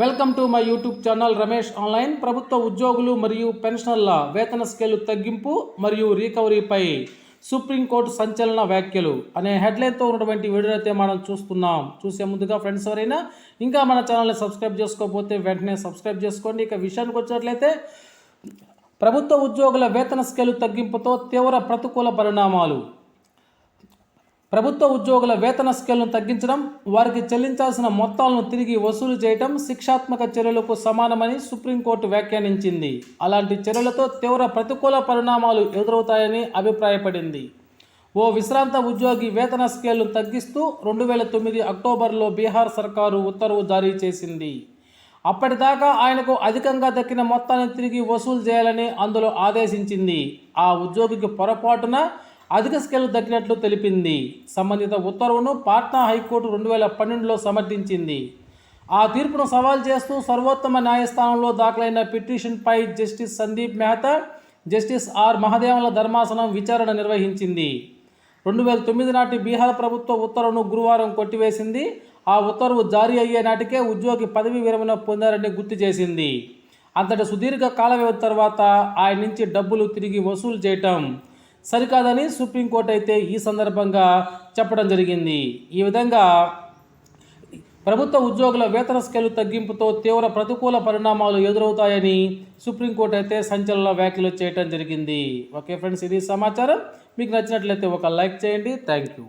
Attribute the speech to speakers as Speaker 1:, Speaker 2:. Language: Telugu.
Speaker 1: Welcome to my YouTube channel Ramesh online. ప్రభుత్వ ఉద్యోగులు మరియు పెన్షనర్ల వేతన స్కేలు తగ్గింపు మరియు రికవరీపై సుప్రీంకోర్టు సంచలన వ్యాఖ్యలు అనే హెడ్లైన్తో ఉన్నటువంటి వీడియో అయితే మనం చూస్తున్నాం. చూసే ముందుగా ఫ్రెండ్స్ ఎవరైనా ఇంకా మన ఛానల్ని సబ్స్క్రైబ్ చేసుకోకపోతే వెంటనే సబ్స్క్రైబ్ చేసుకోండి. ఇక విషయానికి వచ్చినట్లయితే ప్రభుత్వ ఉద్యోగుల వేతన స్కేలు తగ్గింపుతో తీవ్ర ప్రతికూల పరిణామాలు. ప్రభుత్వ ఉద్యోగుల వేతన స్కేల్ను తగ్గించడం వారికి చెల్లించాల్సిన మొత్తాలను తిరిగి వసూలు చేయడం శిక్షాత్మక చర్యలకు సమానమని సుప్రీంకోర్టు వ్యాఖ్యానించింది. అలాంటి చర్యలతో తీవ్ర ప్రతికూల పరిణామాలు ఎదురవుతాయని అభిప్రాయపడింది. ఓ విశ్రాంత ఉద్యోగి వేతన స్కేల్ను తగ్గిస్తూ రెండు వేల తొమ్మిది అక్టోబర్లో బీహార్ సర్కారు ఉత్తర్వు జారీ చేసింది. అప్పటిదాకా ఆయనకు అధికంగా దక్కిన మొత్తాన్ని తిరిగి వసూలు చేయాలని అందులో ఆదేశించింది. ఆ ఉద్యోగికి పొరపాటున అధిక స్కేల్ దక్కినట్లు తెలిపింది. సంబంధిత ఉత్తర్వును పాట్నా హైకోర్టు రెండు వేల పన్నెండులో సమర్థించింది. ఆ తీర్పును సవాల్ చేస్తూ సర్వోత్తమ న్యాయస్థానంలో దాఖలైన పిటిషన్పై justice Sandeep Mehta justice R మహదేవన్ల ధర్మాసనం విచారణ నిర్వహించింది. రెండు వేల తొమ్మిది నాటి బీహార్ ప్రభుత్వ ఉత్తర్వును గురువారం కొట్టివేసింది. ఆ ఉత్తర్వు జారీ అయ్యే నాటికే ఉద్యోగి పదవి విరమణ పొందారని గుర్తు చేసింది. అంతటి సుదీర్ఘ కాల వ్యవధి తర్వాత ఆయన నుంచి డబ్బులు తిరిగి వసూలు చేయటం. సరికాదని సుప్రీంకోర్టు అయితే ఈ సందర్భంగా చెప్పడం జరిగింది. ఈ విధంగా ప్రభుత్వ ఉద్యోగుల వేతన స్కేలు తగ్గింపుతో తీవ్ర ప్రతికూల పరిణామాలు ఎదురవుతాయని సుప్రీంకోర్టు అయితే సంచలన వ్యాఖ్యలు చేయడం జరిగింది. ఓకే ఫ్రెండ్స్ ఇది సమాచారం. మీకు నచ్చినట్లయితే ఒక లైక్ చేయండి. Thank you.